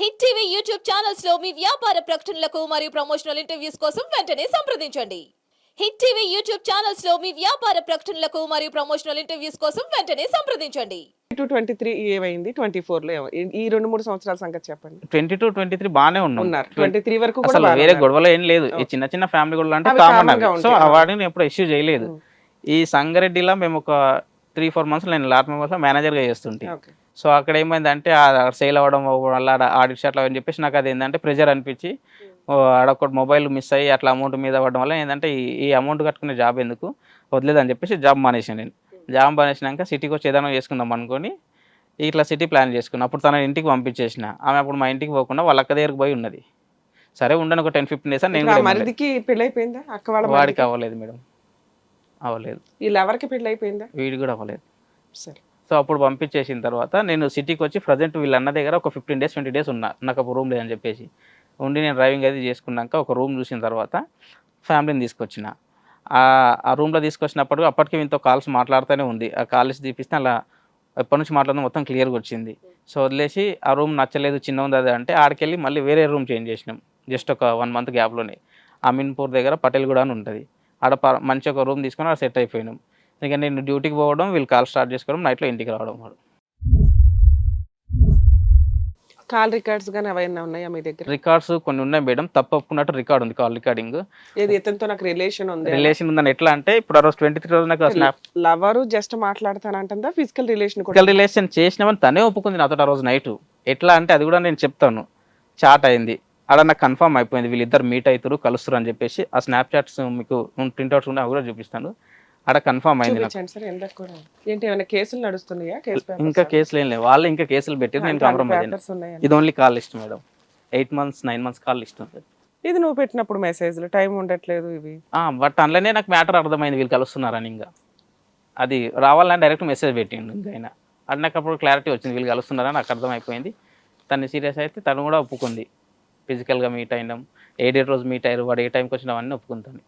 Hit TV YouTube ఛానల్స్లో మీ వ్యాపార ప్రకటనలకు మరియు ప్రమోషనల్ ఇంటర్వ్యూస్ కోసం వెంటనే సంప్రదించండి. హిట్ టీవీ యూట్యూబ్ ఛానల్స్లో మీ వ్యాపార ప్రకటనలకు మరియు ప్రమోషనల్ ఇంటర్వ్యూస్ కోసం వెంటనే సంప్రదించండి. టు ట్వంటీ త్రీ ఏమైంది? ట్వంటీ ఫోర్లో ఏమై- ఈ- రెండు మూడు సంవత్సరాల సంగతి చెప్పండి. ట్వంటీ టూ ట్వంటీ త్రీ బాగానే ఉన్నాం. ఉన్నారు. ట్వంటీ త్రీ వరకు అసలు వేరే. గొడవలు ఏం లేదు. ఈ చిన్న చిన్న ఫ్యామిలీ గొడవలు అంటే కామన్ సో. వాటిని ఎప్పుడు ఇష్యూ చేయలేదు. ఈ సంగారెడ్డిలో మేము ఒక త్రీ ఫోర్ మంత్స్ నేను లాట్ మెంబర్స్లో మేనేజర్గా చేస్తుంటే. ఓకే. సో అక్కడ ఏమైందంటే సేల్ అవ్వడం వల్ల ఆడిట్ షాట్లు అని చెప్పేసి నాకు అది ఏంటంటే ప్రెజర్ అనిపించి ఆడొకటి మొబైల్ మిస్ అయ్యి అట్లా అమౌంట్ మీద పడడం వల్ల ఏంటంటే ఈ- అమౌంట్ కట్టుకునే జాబ్ ఎందుకు? వదిలేదని చెప్పేసి జాబ్ మానేసాను నేను. జాబ్ మానేసినాక సిటీకి వచ్చి ఏదైనా చేసుకుందాం అనుకొని ఇట్లా సిటీ ప్లాన్ చేసుకున్నా. అప్పుడు తన ఇంటికి పంపించేసిన. ఆమె అప్పుడు మా ఇంటికి పోకుండా వాళ్ళ అక్క దగ్గరికి పోయి ఉన్నది. సరే ఉండను ఒక టెన్ ఫిఫ్టీన్ డేస్ అని నేను అక్క వాళ్ళ వాడికి? అవ్వలేదు మేడం. అవ్వలేదు. వీళ్ళు ఎవరికి పెళ్ళైపోయిందా వీడికి కూడా అవ్వలేదు. సరే. సో అప్పుడు పంపించేసిన తర్వాత నేను సిటీకి వచ్చి ప్రజెంట్ వీళ్ళ అన్న దగ్గర ఒక ఫిఫ్టీన్ డేస్ ట్వంటీ డేస్ ఉన్నా. నాకు ఒక రూమ్ లేదని చెప్పేసి. ఉండి నేను డ్రైవింగ్ అది చేసుకున్నాక ఒక రూమ్ చూసిన తర్వాత ఫ్యామిలీని తీసుకొచ్చిన. ఆ ఆ రూమ్లో తీసుకొచ్చినప్పుడు అప్పటికి వీంతో కాల్స్ మాట్లాడుతూనే ఉంది. ఆ కాల్స్ తీపిస్తే అలా ఎప్పటి నుంచి మాట్లాడడం మొత్తం క్లియర్గా వచ్చింది. సో వదిలేసి ఆ రూమ్ నచ్చలేదు చిన్న ఉంది అది అంటే ఆడికెళ్ళి మళ్ళీ వేరే రూమ్ చేంజ్ చేసినాం. జస్ట్ ఒక వన్ మంత్ గ్యాప్లోనే అమీన్పూర్ దగ్గర పటేల్గూడ అని ఉంటుంది. ఆడ ప- మంచి ఒక రూమ్ తీసుకొని ఆడ సెట్ అయిపోయినాం. ఇక నేను డ్యూటీకి పోవడం వీళ్ళు కాల్ స్టార్ట్ చేసుకోవడం నైట్లో ఇంటికి రావడం వాడు. కాల్ రికార్డ్స్ గానీ అవన్నీ ఉన్నాయా మీ దగ్గర? రికార్డ్స్ కొన్ని ఉన్నాయి మేడం. తప్పు ఒప్పుకున్నట్టు రికార్డ్ ఉంది కాల్ రికార్డింగ్. ఏది ఇతనితో నాకు రిలేషన్ ఉంది? రిలేషన్ ఉందని ఎట్లా అంటే ఇప్పుడు ఆ రోజు ట్వంటీ త్రీ రోజు నాకు స్నాప్. లవరు జస్ట్ మాట్లాడతానంటుందా? ఫిజికల్ రిలేషన్ ఫిజికల్ రిలేషన్ చేసినామని తనే ఒప్పుకుంది నాతో ఆ రోజు నైట్. ఎట్లా అంటే అది కూడా నేను చెప్తాను. చాట్ అయింది. అలా నాకు కన్ఫర్మ్ అయిపోయింది. వీళ్ళిద్దరు మీట్ అవుతారు కలుస్తారు అని చెప్పేసి ఆ స్నాప్ చాట్స్ మీకు ప్రింట్అవుట్స్ ఉన్నాయి అవి కూడా చూపిస్తాను. అక్కడ కన్ఫర్మ్ అయింది ఏంటి ఏమైనా కేసులు నడుస్తున్నాయా? ఇంకా కేసులు ఏం లేవు. వాళ్ళు ఇంకా కేసులు పెట్టారు నేను కాంప్రమైజ్ ఇది only call list madam eight months nine months call list ఉంటుంది ఇది నువ్వు పెట్టినప్పుడు మెసేజ్లు టైం ఉండట్లేదు ఇవి. బట్ అందులోనే నాకు మ్యాటర్ అర్థమైంది వీళ్ళు కలుస్తున్నారని ఇంకా. అది రావాలని డైరెక్ట్ మెసేజ్ పెట్టిండు ఇంకా ఆయన. అది నాకు అప్పుడు క్లారిటీ వచ్చింది వీళ్ళు కలుస్తున్నారని నాకు అర్థమైపోయింది. తను సీరియస్ అయితే తను కూడా ఒప్పుకుంది. ఫిజికల్గా మీట్ అయినాం. ఏ డేట్ రోజు మీట్ అయ్యారు వాడు ఏ టైంకి వచ్చినామని ఒప్పుకుంటాను.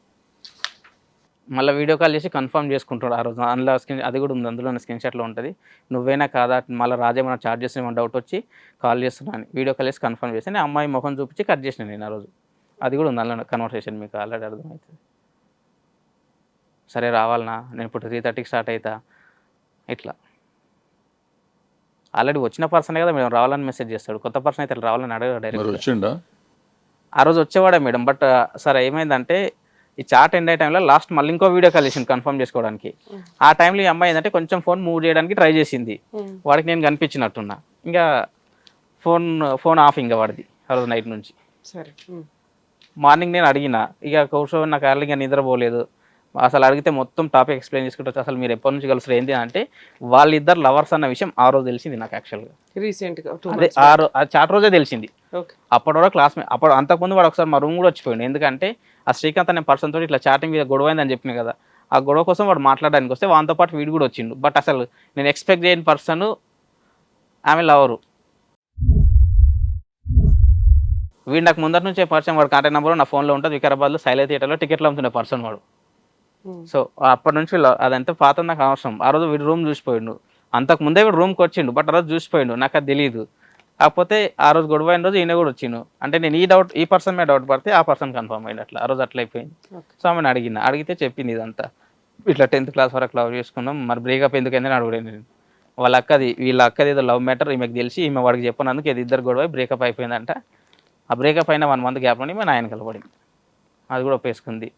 మళ్ళీ వీడియో కాల్ చేసి కన్ఫర్మ్ చేసుకుంటాడు ఆ రోజు. అందులో స్క్రీన్ అది కూడా ఉంది. అందులో స్క్రీన్ షాట్లో ఉంటుంది. నువ్వేనా కాదా మళ్ళీ రాజేమన్నా చార్జ్ చేసిన డౌట్ వచ్చి కాల్ చేస్తున్నాను వీడియో కాల్ చేసి కన్ఫర్మ్ చేసి నేను అమ్మాయి ముఖం చూపించి కట్ చేసిన నేను ఆ రోజు. అది కూడా ఉంది అందులో కన్వర్సేషన్ మీకు ఆల్రెడీ అర్థమవుతుంది. సరే రావాలనా? నేను ఇప్పుడు త్రీ థర్టీకి స్టార్ట్ అవుతా ఇట్లా. ఆల్రెడీ వచ్చిన పర్సనే కదా మేడం రావాలని మెసేజ్ చేస్తాడు. కొత్త పర్సన్ అయితే రావాలని అడగడు డైరెక్ట్ ఆ రోజు వచ్చేవాడే మేడం బట్ సరే ఏమైందంటే ఈ చాట్ ఎండ్ అయ్యే టైంలో లాస్ట్ మళ్ళీ ఇంకో వీడియో కాల్ చేసింది కన్ఫర్మ్ చేసుకోవడానికి ఆ టైంలో ఈ అమ్మాయి ఏంటంటే కొంచెం ఫోన్ మూవ్ చేయడానికి ట్రై చేసింది. వాడికి నేను కనిపించినట్టున్నా ఇంకా ఫోన్ ఫోన్ ఆఫ్ ఇంకా వాడిది ఆ రోజు నైట్ నుంచి సరే. మార్నింగ్ నేను అడిగిన ఇక కూర్చొని నాకు అర్లీగా నిద్రపోలేదు అసలు అడిగితే మొత్తం టాపిక్ ఎక్స్ప్లెయిన్ చేసుకుంటూ అసలు మీరు ఎప్పటి నుంచి కలుస్తారు ఏంటి అంటే వాళ్ళిద్దరు లవర్స్ అన్న విషయం ఆ రోజు తెలిసింది నాకు యాక్చువల్గా రీసెంట్గా టూ అదే ఆ రో ఆ చాట్ రోజే తెలిసింది. అప్పటి వరకు క్లాస్మేట్ అప్పుడు అంతకుముందు వాడు ఒకసారి మా రూమ్ కూడా వచ్చిపోయింది ఎందుకంటే ఆ శ్రీకాంత్ అనే పర్సన్ తోటి ఇట్లా చాటింగ్ మీద గొడవ అయిందని చెప్పిన కదా ఆ గొడవ కోసం వాడు మాట్లాడడానికి వస్తే వానితో పాటు వీడు కూడా వచ్చిండు. బట్ అసలు నేను ఎక్స్పెక్ట్ చేయని పర్సన్ ఆమె లవరు వీడు నాకు ముందర నుంచే పరిచయం వాడు కాంటాక్ట్ నెంబర్ నా ఫోన్లో ఉంటుంది వికారాబాద్లో శైలజ థియేటర్లో టికెట్లు అమ్ముతున్న పర్సన్ వాడు. సో అప్పటి నుంచి అదంతా పాత నాకు అవసరం. ఆ రోజు వీడు రూమ్ చూసిపోయిండు. అంతకు ముందే వీడు రూమ్కి వచ్చిండు బట్ ఆ రోజు చూసిపోయిండు. నాకు అది తెలియదు కాకపోతే ఆ రోజు గొడవ అయిన రోజు ఈయన కూడా వచ్చిండు. అంటే నేను ఈ డౌట్ ఈ పర్సన్ మీద డౌట్ పడితే ఆ పర్సన్ కన్ఫర్మ్ అయింది అట్లా. ఆ రోజు అట్లా అయిపోయింది. సో ఆమెను అడిగిన. అడిగితే చెప్పింది ఇదంతా. ఇట్లా టెన్త్ క్లాస్ వరకు లవ్ చేసుకున్నాం. మరి బ్రేకప్ ఎందుకైందని అడుగుడే నేను. వాళ్ళ అక్కది వీళ్ళ అక్కది ఏదో లవ్ మ్యాటర్ ఈమెకు తెలిసి ఈమె వాడికి చెప్పినందుకు ఇది ఇద్దరు గొడవ బ్రేకప్ అయిపోయిందంట. ఆ బ్రేకప్ అయిన వన్ మంత్ గ్యాప్లోని మా నాయన కలపడింది అది కూడా ఒప్పేసుకుంది.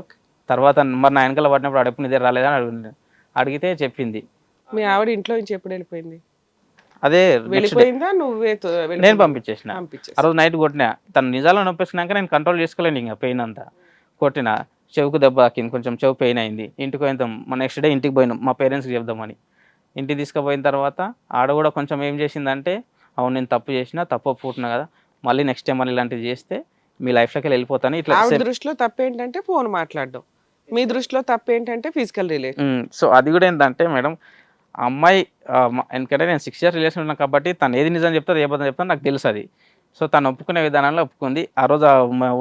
ఓకే తర్వాత మరి నా వెనకాల పడినప్పుడు అడుపు నిద్ర రాలేదని అడిగింది. అడిగితే చెప్పింది. మీ ఆవిడ ఇంట్లో నుంచి ఎప్పుడు వెళ్ళిపోయింది? అదే వెళ్ళిపోయిందా? నువ్వే నేను? పంపించేసిన. పంపించేసి. ఆ రోజు నైట్ కొట్టిన. తను నిజాలను నొప్పేసినాక నేను కంట్రోల్ చేసుకోలేను ఇంకా పెయిన్ అంతా. కొట్టిన. చెవుకు దెబ్బ తాకింది కొంచెం చెవు పెయిన్ అయింది. ఇంటికి పోయిన మా నెక్స్ట్ డే ఇంటికి పోయినాం. మా పేరెంట్స్కి చెప్దామని. ఇంటికి తీసుకుపోయిన తర్వాత ఆడ కూడా కొంచెం ఏం చేసిందంటే అవును నేను తప్పు చేసిన తప్పు ఒప్పుకుంటున్నా కదా. మళ్ళీ నెక్స్ట్ టైం మళ్ళీ ఇలాంటివి చేస్తే మీ లైఫ్లోకి వెళ్ళిపోతాను. ఇట్లా దృష్టిలో తప్పు ఏంటంటే ఫోన్ మాట్లాడడం. మీ దృష్టిలో తప్పు ఏంటంటే ఫిజికల్ రిలేషన్ సో అది కూడా ఏంటంటే మేడం అమ్మాయి ఎందుకంటే నేను సిక్స్ ఇయర్స్ రిలేషన్ ఉన్నాను కాబట్టి తను ఏది నిజం చెప్తారు ఏ అబద్ధం చెప్తాను నాకు తెలుసు అది సో తను ఒప్పుకునే విధానంలో ఒప్పుకుంది. ఆ రోజు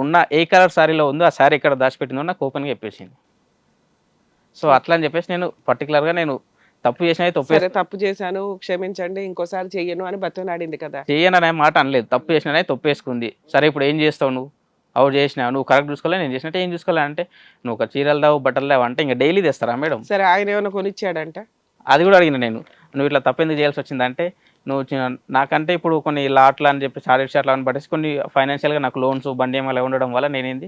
ఉన్న ఏ కలర్ శారీలో ఉందో ఆ శారీ ఎక్కడ దాచిపెట్టిందో నాకు ఓపెన్గా చెప్పేసింది. సో అట్లా అని చెప్పేసి నేను పర్టికులర్గా నేను తప్పు చేసినా తప్పు తప్పు చేశాను క్షమించండి ఇంకోసారి చెయ్యను అని బతినాడింది కదా. చేయననే మాట అనలేదు. తప్పు చేసినా తప్పు వేసుకుంది సరే ఇప్పుడు ఏం చేస్తావు నువ్వు? అవు చేసినా నువ్వు కరెక్ట్ చూసుకోలే నేను చేసినట్టు ఏం చూసుకోలే అంటే నువ్వు ఒక చీరలు దావు బట్టలు దావు అంటే ఇంకా డైలీ తెస్తారా మేడం? సరే ఆయన ఏమైనా కొనిచ్చాడంట? అది కూడా అడిగిన నేను. నువ్వు ఇట్లా తప్పు ఎందుకు చేయాల్సి వచ్చిందంటే నువ్వు నాకంటే ఇప్పుడు కొన్ని లాట్లు అని చెప్పి చార్జెట్ షాట్లు అని పట్టేసి కొన్ని ఫైనాన్షియల్గా నాకు లోన్స్ బండి ఏమైనా ఉండడం వల్ల నేనేంది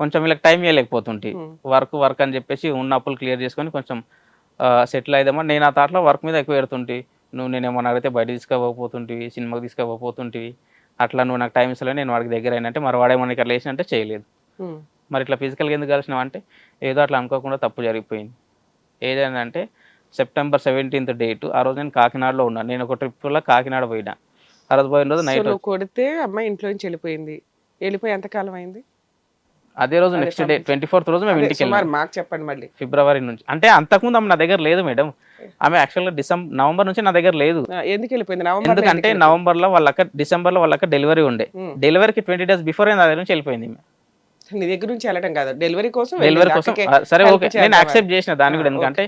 కొంచెం వీళ్ళకి టైం ఇవ్వలేకపోతుంటే. Hmm. వర్క్ వర్క్ అని చెప్పేసి ఉన్న అప్పులు క్లియర్ చేసుకొని కొంచెం సెటిల్ అయిదామా నేను ఆ థాట్లో వర్క్ మీద ఎక్కువ పెడుతుంటే. నువ్వు నేను ఏమన్నా అడిగితే బయట తీసుకోకపోతుంటివి సినిమాకి తీసుకోకపోతుంటివి అట్లా నువ్వు నాకు టైం ఇస్తలే నేను వాడికి దగ్గర అయినంటే మరి వాడేమన్నా ఇక్కడ లేచినంటే చేయలేదు. మరి ఇట్లా ఫిజికల్గా ఎందుకు కలిసినావు అంటే ఏదో అట్లా అనుకోకుండా తప్పు జరిగిపోయింది. ఏదైందంటే సెప్టెంబర్ సెవెంటీన్త్ డేట్ ఆ రోజు నేను కాకినాడలో ఉన్నాను నేను ఒక ట్రిప్లో కాకినాడ పోయినా. ఆ రోజు పోయిన రోజు నైట్ కొడితే అమ్మాయి ఇంట్లో నుంచి వెళ్ళిపోయింది. వెళ్ళిపోయి ఎంతకాలం అయింది? అదే రోజు నెక్స్ట్ డే. ట్వంటీ ఫోర్త్ రోజు మేము ఇంటికి వెళ్ళాం. మాకు చెప్పండి మళ్ళీ. ఫిబ్రవరి నుంచి. అంటే అంతకుముందు ఆమె నా దగ్గర లేదు మేడం. ఆమె యాక్చువల్గా డిసెంబర్ నవంబర్ నుంచి నా దగ్గర లేదు. ఎందుకు వెళ్ళిపోయింది? నవంబర్ ఎందుకంటే నవంబర్లో వాళ్ళక్క డిసెంబర్లో వాళ్ళక్క డెలివరీ ఉండే. డెలివరీకి ట్వంటీ డేస్ బిఫోర్ నా దగ్గర నుంచి వెళ్ళిపోయింది. నీ దగ్గర నుంచి వెళ్ళడం కాదు. డెలివరీ కోసం డెలివరీ. కోసం సరే ఓకే. నేను. యాక్సెప్ట్ చేసిన దాన్ని కూడా ఎందుకంటే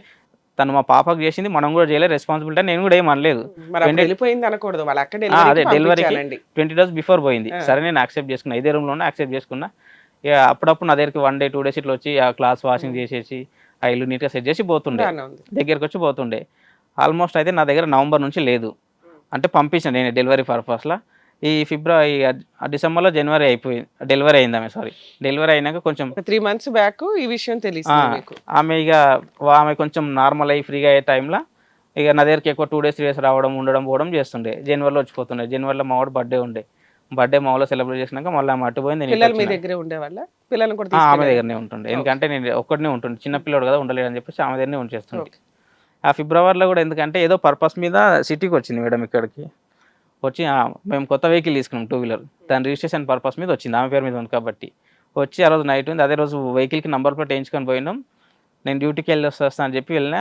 తను మా పాపకు చేసింది మనం కూడా చేయలేదు రెస్పాన్సిబిలిటీ నేను కూడా ఏం అనలేదు. వెళ్ళిపోయింది అనకూడదు. అదే డెలివరీ ట్వంటీ డేస్ బిఫోర్ పోయింది. సరే నేను యాక్సెప్ట్ చేసుకున్నా. ఇదే రూమ్లోనే యాక్సెప్ట్ చేసుకున్నా. ఇక అప్పుడప్పుడు నా దగ్గరికి వన్ డే టూ డేస్ ఇట్లా వచ్చి ఆ క్లాస్ వాషింగ్ చేసేసి ఆ ఇల్లు నీట్గా సెట్ చేసి పోతుండే. దగ్గరికి వచ్చి పోతుండే. ఆల్మోస్ట్ అయితే నా దగ్గర నవంబర్ నుంచి లేదు. అంటే పంపించిన నేను డెలివరీ పర్పస్లో ఈ ఫిబ్రవరి డిసెంబర్లో జనవరి అయిపోయింది డెలివరీ అయింది ఆమె సారీ డెలివరీ అయినాక కొంచెం త్రీ మంత్స్ బ్యాక్ ఈ విషయం మీకు. ఆమె ఇక ఆమె కొంచెం నార్మల్ అయ్యి ఫ్రీగా అయ్యే టైంలో ఇక నా దగ్గరికి ఎక్కువ టూ డేస్ త్రీ డేస్ రావడం ఉండడం పోవడం చేస్తుండే. జనవరిలో వచ్చిపోతుండే. జనవరిలో మా వాడు బర్త్డే ఉండే. బర్త్డే మా ఊళ్ళో సెలబ్రేట్ చేసినాక మళ్ళీ ఆమె అటు పోయింది నేను ఇటు పిల్లలు మీ. దగ్గరే ఉండేవాళ్ళ? పిల్లల్ని కూడా ఆ, ఆమె తీసుకెళ్ళారా? దగ్గరనే ఉంటుండే. ఎందుకంటే నేను ఒక్కడనే ఉంటుండే. చిన్న పిల్లడు కదా ఉండలేడు అని చెప్పేసి ఆమె దగ్గరనే ఉంచేస్తుండే. Okay. ఆ ఫిబ్రవరిలో కూడా ఎందుకంటే ఏదో పర్పస్ మీద సిటీకి వచ్చింది మేడం ఇక్కడికి. వచ్చి ఆ, మేము కొత్త వెహికల్ తీసుకున్నాం టూ వీలర్ దాని రిజిస్ట్రేషన్ పర్పస్ మీద వచ్చింది ఆమె పేరు మీద ఉంది కాబట్టి. వచ్చి ఆ రోజు నైట్ ఉంది అదే రోజు వెహికల్కి నంబర్ ప్లేట్ వేయించుకొని పోయినాం. నేను డ్యూటీకి వెళ్ళి వస్తా అని చెప్పి వెళ్ళిన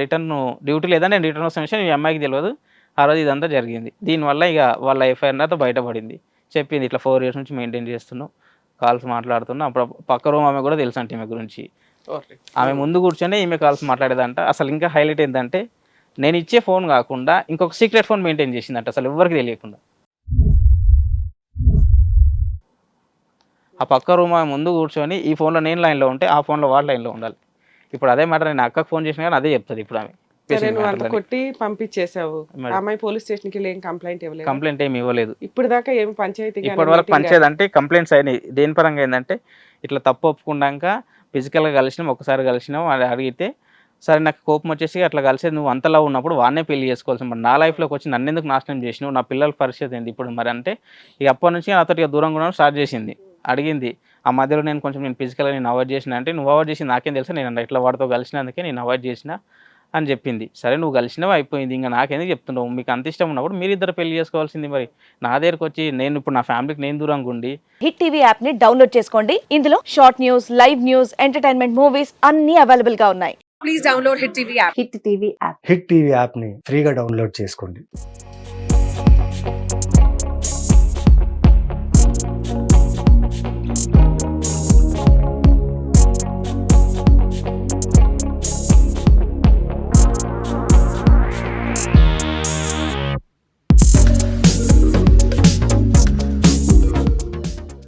రిటర్న్ డ్యూటీ లేదా నేను రిటర్న్ వస్తున్న విషయం ఈ అమ్మాయికి తెలియదు. ఆ రోజు ఇదంతా జరిగింది. దీనివల్ల ఇక వాళ్ళ ఎఫ్ఐఆర్ తర్వాత బయటపడింది. చెప్పింది ఇట్లా ఫోర్ ఇయర్స్ నుంచి మెయింటైన్ చేస్తున్నావు కాల్స్ మాట్లాడుతున్నా. అప్పుడు పక్క రూమ్ ఆమె కూడా తెలుసు అంటే ఈమె గురించి. ఆమె ముందు కూర్చొని ఈమె కాల్స్ మాట్లాడేదంట. అసలు ఇంకా హైలైట్ ఏంటంటే నేను ఇచ్చే ఫోన్ కాకుండా ఇంకొక సీక్రెట్ ఫోన్ మెయింటైన్ చేసిందంట. అసలు ఎవరికి తెలియకుండా. ఆ పక్క రూమ్ ఆమె ముందు కూర్చొని ఈ ఫోన్లో నేను లైన్లో ఉంటే ఆ ఫోన్లో వాడు లైన్లో ఉండాలి. ఇప్పుడు అదే మ్యాటర్ నేను అక్కకు ఫోన్ చేసినా కానీ అదే చెప్తుంది ఇప్పుడు ఆమె. అంత కొట్టి పంపించేసావు అమ్మాయి పోలీస్ స్టేషన్కి వెళ్ళి ఏం కంప్లైంట్ ఇవ్వలేదు? కంప్లైంట్ ఏమి ఇవ్వలేదు. ఇప్పుడు దాకా ఏం పంచాయతీ ఇప్పటి వరకు గానీ? పంచేదంటే కంప్లైంట్స్ అయినాయి. దేని పరంగా ఏంటంటే ఇట్లా తప్పు ఒప్పుకున్నాక ఫిజికల్గా కలిసినాం ఒకసారి కలిసినాం అని అడిగితే సరే నాకు కోపం వచ్చేసి అట్లా కలిసేది నువ్వు అంతలా ఉన్నప్పుడు వాడినే పెళ్ళి చేసుకోవాల్సి మరి నా లైఫ్లోకి వచ్చి నన్ను ఎందుకు నాశనం చేసినావు? నా పిల్లల పరిస్థితి ఏంది ఇప్పుడు? మరి అంటే ఇక అప్పటి నుంచి నాతో దూరంగా ఉండడం స్టార్ట్ చేసింది. అడిగింది ఆ మధ్యలో నేను కొంచెం నేను ఫిజికల్గా నేను అవాయిడ్ చేసిన అంటే నువ్వు అవాయిడ్ చేసి నాకేం తెలుసా? నేను ఇట్లా వాడితో కలిసినందుకే నేను అవాయిడ్ చేసిన. అని చెప్పింది. సరే నువ్వు కలిసినవి అయిపోయింది. ఇంకా నాకెందుకు చెప్తున్నావు? మీకు అంత ఇష్టం ఉన్నప్పుడు మీరు ఇద్దరు పెళ్ళి చేసుకోవాల్సింది మరి. నా దగ్గరకు వచ్చి నేను ఇప్పుడు నా ఫ్యామిలీకి నేను దూరంగా ఉండి హిట్ టీవీ యాప్ని డౌన్లోడ్ చేసుకోండి. ఇందులో short news live news entertainment movies అన్ని అవైలబుల్గా ఉన్నాయి hit TV app hit TV యాప్ని ఫ్రీగా డౌన్లోడ్ చేసుకోండి.